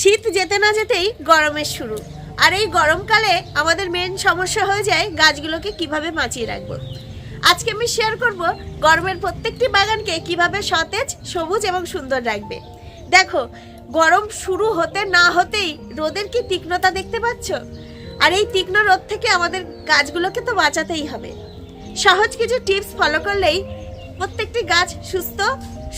শীত যেতে না যেতেই গরমের শুরু। আর এই গরমকালে আমাদের মেন সমস্যা হয়ে যায় গাছগুলোকে কীভাবে বাঁচিয়ে রাখব। আজকে আমি শেয়ার করব গরমের প্রত্যেকটি বাগানকে কীভাবে সতেজ, সবুজ এবং সুন্দর রাখবে। দেখো, গরম শুরু হতে না হতেই রোদের কি তীক্ষ্ণতা দেখতে পাচ্ছ? আর এই তীক্ষ্ণ রোদ থেকে আমাদের গাছগুলোকে তো বাঁচাতেই হবে। সহজ কিছু টিপস ফলো করলেই প্রত্যেকটি গাছ সুস্থ,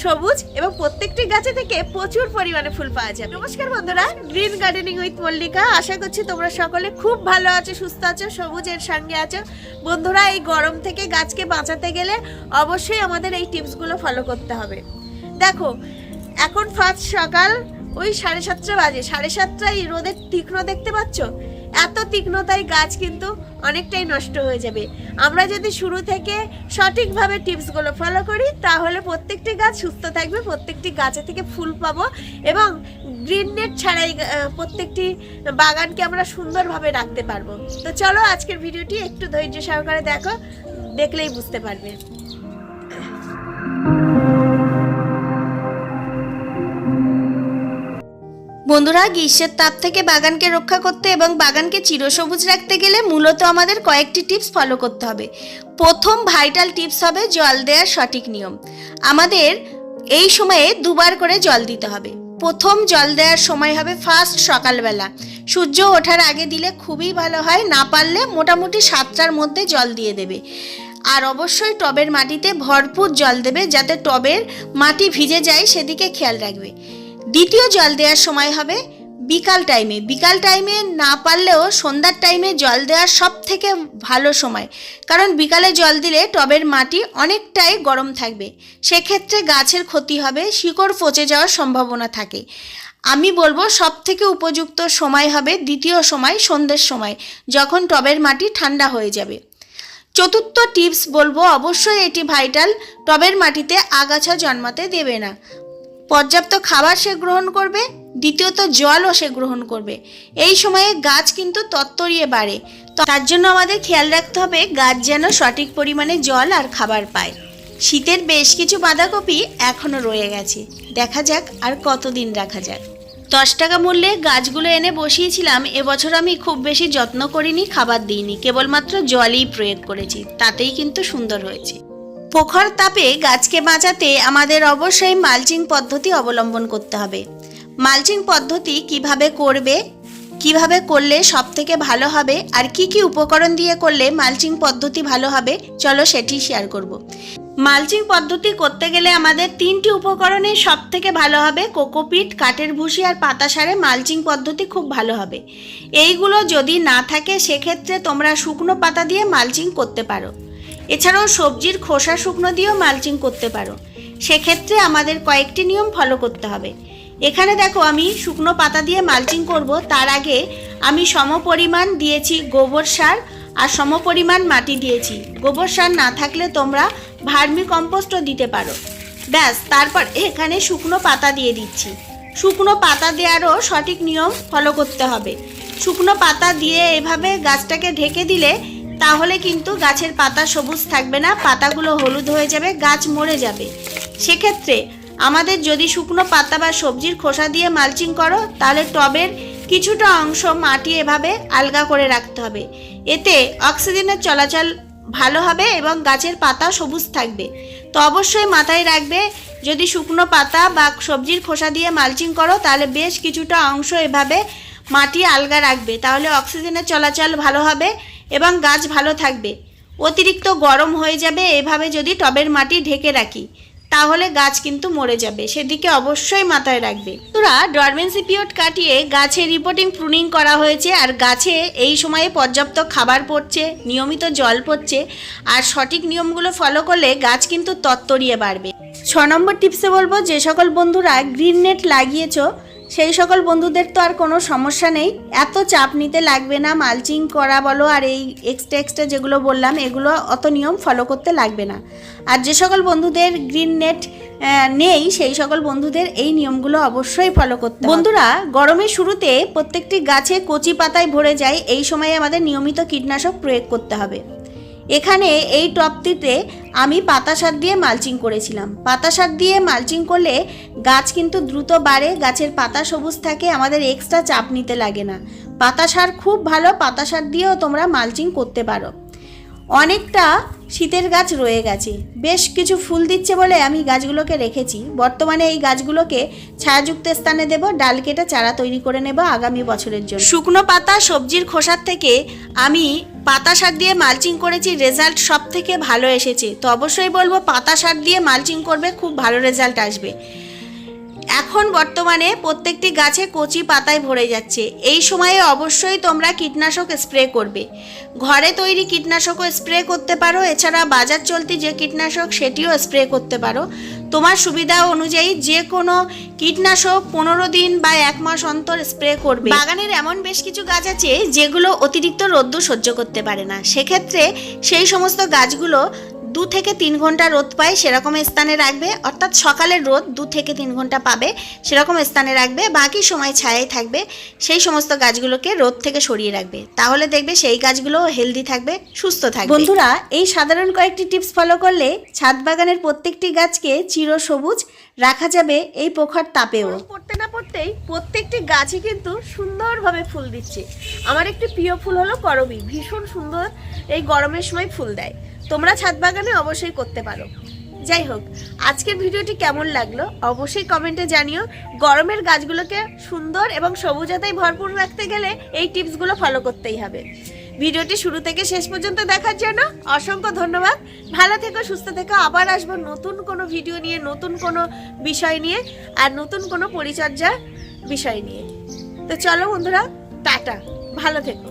সবুজ এবং প্রত্যেকটি গাছে থেকে প্রচুর পরিমাণে ফুল পাওয়া যায়। নমস্কার বন্ধুরা, গ্রিন গার্ডেনিং উইথ মল্লিকা। আশা করছি তোমরা সকলে খুব ভালো আছো, সুস্থ আছো, সবুজের সঙ্গে আছো। বন্ধুরা, এই গরম থেকে গাছকে বাঁচাতে গেলে অবশ্যই আমাদের এই টিপসগুলো ফলো করতে হবে। দেখো, এখন ফার্স্ট সকাল, ওই সাড়ে সাতটা বাজে। সাড়ে সাতটায় রোদের তীক্ষ্ণ দেখতে পাচ্ছ? এত তীক্ষ্ণতায় গাছ কিন্তু অনেকটাই নষ্ট হয়ে যাবে। আমরা যদি শুরু থেকে সঠিকভাবে টিপসগুলো ফলো করি, তাহলে প্রত্যেকটি গাছ সুস্থ থাকবে, প্রত্যেকটি গাছে থেকে ফুল পাবো এবং গ্রিন নেট ছাড়াই প্রত্যেকটি বাগানকে আমরা সুন্দরভাবে রাখতে পারব। তো চলো আজকের ভিডিওটি একটু ধৈর্য সহকারে দেখো, দেখলেই বুঝতে পারবে। বন্ধুরা, গ্রীষ্মের তাপ থেকে বাগানকে রক্ষা করতে এবং বাগানকে চিরসবুজ রাখতে গেলে মূলত আমাদের কয়েকটি টিপস ফলো করতে হবে। প্রথম ভাইটাল টিপস হবে জল দেওয়ার সঠিক নিয়ম। আমাদের এই সময়ে দুবার করে জল দিতে হবে। প্রথম জল দেওয়ার সময় হবে ফার্স্ট সকালবেলা। সূর্য ওঠার আগে দিলে খুবই ভালো হয়, না পারলে মোটামুটি সাতটার মধ্যে জল দিয়ে দেবে। আর অবশ্যই টবের মাটিতে ভরপুর জল দেবে যাতে টবের মাটি ভিজে যায়, সেদিকে খেয়াল রাখবে। দ্বিতীয় জল দেওয়ার সময় হবে বিকাল টাইমে বিকাল টাইমে না পারলেও সন্ধ্যার টাইমে জল দেওয়ার সব থেকে ভালো সময়। কারণ বিকালে জল দিলে টবের মাটি অনেকটাই গরম থাকবে। সেক্ষেত্রে গাছের ক্ষতি হবে, শিকড় পচে যাওয়ার সম্ভাবনা থাকে। আমি বলব সব থেকে উপযুক্ত সময় হবে দ্বিতীয় সময়, সন্ধ্যের সময়, যখন টবের মাটি ঠান্ডা হয়ে যাবে। চতুর্থ টিপস বলব, অবশ্যই এটি ভাইটাল টবের মাটিতে আগাছা জন্মাতে দেবে না। পর্যাপ্ত খাবার সে গ্রহণ করবে, দ্বিতীয়ত জলও সে গ্রহণ করবে। এই সময়ে গাছ কিন্তু তত্তরিয়ে বাড়ে। তার জন্য আমাদের খেয়াল রাখতে হবে, গাছ যেন সঠিক পরিমাণে জল আর খাবার পায়। শীতের বেশ কিছু বাঁধাকপি এখনও রয়ে গেছে। দেখা যাক আর কতদিন রাখা যাক। দশ টাকা মূল্যে গাছগুলো এনে বসিয়েছিলাম, এবছর আমি খুব বেশি যত্ন করিনি, খাবার দিইনি। কেবলমাত্র জলই প্রয়োগ করেছি। তাতেই কিন্তু সুন্দর হয়েছে। প্রখর তাপে গাছকে বাঁচাতে আমাদের অবশ্যই মালচিং পদ্ধতি অবলম্বন করতে হবে। মালচিং পদ্ধতি কীভাবে করবে, কীভাবে করলে সব থেকে ভালো হবে, আর কি কি উপকরণ দিয়ে করলে মালচিং পদ্ধতি ভালো হবে, চলো সেটি শেয়ার করব। মালচিং পদ্ধতি করতে গেলে আমাদের তিনটি উপকরণে সব থেকে ভালো হবে কোকোপিট, কাঠের ভুসি আর পাতা সারে মালচিং পদ্ধতি খুব ভালো হবে। এইগুলো যদি না থাকে, সেক্ষেত্রে তোমরা শুকনো পাতা দিয়ে মালচিং করতে পারো। এছাড়াও সবজির খোসা, শুকনো দিয়েও মালচিং করতে পারো। সেক্ষেত্রে আমাদের কয়েকটি নিয়ম ফলো করতে হবে। এখানে দেখো, আমি শুকনো পাতা দিয়ে মালচিং করব। তার আগে আমি সমপরিমাণ দিয়েছি গোবর সার আর সমপরিমাণ মাটি দিয়েছি। গোবর সার না থাকলে তোমরা ভার্মি কম্পোস্টও দিতে পারো। ব্যাস, তারপর এখানে শুকনো পাতা দিয়ে দিচ্ছি। শুকনো পাতা দেওয়ারও সঠিক নিয়ম ফলো করতে হবে। শুকনো পাতা দিয়ে এভাবে গাছটাকে ঢেকে দিলে তাহলে কিন্তু গাছের পাতা সবুজ থাকবে না, পাতাগুলো হলুদ হয়ে যাবে, গাছ মরে যাবে। সেক্ষেত্রে আমাদের যদি শুকনো পাতা বা সবজির খোসা দিয়ে মালচিং করো, তাহলে টবের কিছুটা অংশ মাটি এভাবে আলগা করে রাখতে হবে। এতে অক্সিজেনের চলাচল ভালো হবে এবং গাছের পাতা সবুজ থাকবে। তো অবশ্যই মাথায় রাখবে, যদি শুকনো পাতা বা সবজির খোসা দিয়ে মালচিং করো, তাহলে বেশ কিছুটা অংশ এভাবে মাটি আলগা রাখবে, তাহলে অক্সিজেনের চলাচল ভালো হবে এবং গাছ ভালো থাকবে। অতিরিক্ত গরম হয়ে যাবে, এভাবে যদি টবের মাটি ঢেকে রাখি, তাহলে গাছ কিন্তু মরে যাবে, সেদিকে অবশ্যই মাথায় রাখবে। তোরা ডরমেন্সি পিরিয়ড কাটিয়ে গাছে রিপোর্টিং প্রুনিং করা হয়েছে, আর গাছে এই সময়ে পর্যাপ্ত খাবার পড়ছে, নিয়মিত জল পড়ছে, আর সঠিক নিয়মগুলো ফলো করলে গাছ কিন্তু তত্তরিয়ে বাড়বে। ছ নম্বর টিপসে বলব, যে সকল বন্ধুরা গ্রিন নেট লাগিয়েছো সেই সকল বন্ধুদের তো আর কোনো সমস্যা নেই। এত চাপ নিতে লাগবে না, মালচিং করা বলো আর এই এক্সট্রা এক্সট্রা যেগুলো বললাম, এগুলো অত নিয়ম ফলো করতে লাগবে না। আর যে সকল বন্ধুদের গ্রিন নেট নেই, সেই সকল বন্ধুদের এই নিয়মগুলো অবশ্যই ফলো করতে বন্ধুরা, গরমের শুরুতে প্রত্যেকটি গাছে কচি পাতায় ভরে যায়, এই সময়ে আমাদের নিয়মিত কীটনাশক প্রয়োগ করতে হবে। এখানে এই টপটিতে আমি পাতা সার দিয়ে মালচিং করেছিলাম। পাতা সার দিয়ে মালচিং করলে গাছ কিন্তু দ্রুত বাড়ে, গাছের পাতা সবুজ থাকে, আমাদের এক্সট্রা চাপ নিতে লাগে না। পাতা সার খুব ভালো, পাতা সার দিয়েও তোমরা মালচিং করতে পারো। অনেকটা শীতের গাছ রয়ে গেছে। বেশ কিছু ফুল দিচ্ছে বলে আমি গাছগুলোকে রেখেছি। বর্তমানে এই গাছগুলোকে ছায়াযুক্ত স্থানে দেব, ডাল কেটে চারা তৈরি করে নেব আগামী বছরের জন্য। শুকনো পাতা, সবজির খোসার থেকে আমি পাতা সার দিয়ে মালচিং করেছি, রেজাল্ট সব থেকে ভালো এসেছে। তো অবশ্যই বলব, পাতা সার দিয়ে মালচিং করবে, খুব ভালো রেজাল্ট আসবে। এখন বর্তমানে প্রত্যেকটি গাছে কচি পাতায় ভরে যাচ্ছে। এই সময়ে অবশ্যই তোমরা কীটনাশক স্প্রে করবে। ঘরে তৈরি কীটনাশকও স্প্রে করতে পারো। এছাড়া বাজার চলতি যে কীটনাশক, সেটিও স্প্রে করতে পারো। তোমার সুবিধা অনুযায়ী যে কোনো কীটনাশক পনেরো দিন বা এক মাস অন্তর স্প্রে করবে। বাগানের এমন বেশ কিছু গাছ আছে, যেগুলো অতিরিক্ত রোদ্দুর সহ্য করতে পারে না। সেক্ষেত্রে সেই সমস্ত গাছগুলো দু থেকে তিন ঘণ্টা রোদ পায় সেরকম স্থানে রাখবে। অর্থাৎ সকালের রোদ দু থেকে তিন ঘণ্টা পাবে সেরকম স্থানে রাখবে। বাকি সময় ছায়াই থাকবে। সেই সমস্ত গাছগুলোকে রোদ থেকে সরিয়ে রাখবে। তাহলে দেখবে সেই গাছগুলো হেলদি থাকবে সুস্থ থাকবে। বন্ধুরা এই সাধারণ কয়েকটি টিপস ফলো করলে ছাদ বাগানের প্রত্যেকটি গাছকে চিরসবুজ রাখা যাবে এই প্রখর তাপেও। পড়তে না পড়তেই প্রত্যেকটি গাছই কিন্তু সুন্দরভাবে ফুল দিচ্ছে। আমার একটি প্রিয় ফুল হলো করবি। ভীষণ সুন্দর এই গরমের সময় ফুল দেয়। তোমরা ছাদ বাগানে অবশ্যই করতে পারো। যাই হোক, আজকের ভিডিওটি কেমন লাগল অবশ্যই কমেন্টে জানিও। গরমের গাছগুলোকে সুন্দর এবং সবুজতায় ভরপুর রাখতে গেলে এই টিপসগুলো ফলো করতেই হবে। ভিডিওটি শুরু থেকে শেষ পর্যন্ত দেখার জন্য অসংখ্য ধন্যবাদ। ভালো থেকো, সুস্থ থেকো। আবার আসব নতুন কোনো ভিডিও নিয়ে, নতুন কোনো বিষয় নিয়ে আর নতুন কোনো পরিচর্যার বিষয় নিয়ে। তো চলো বন্ধুরা, টাটা। ভালো থেকো।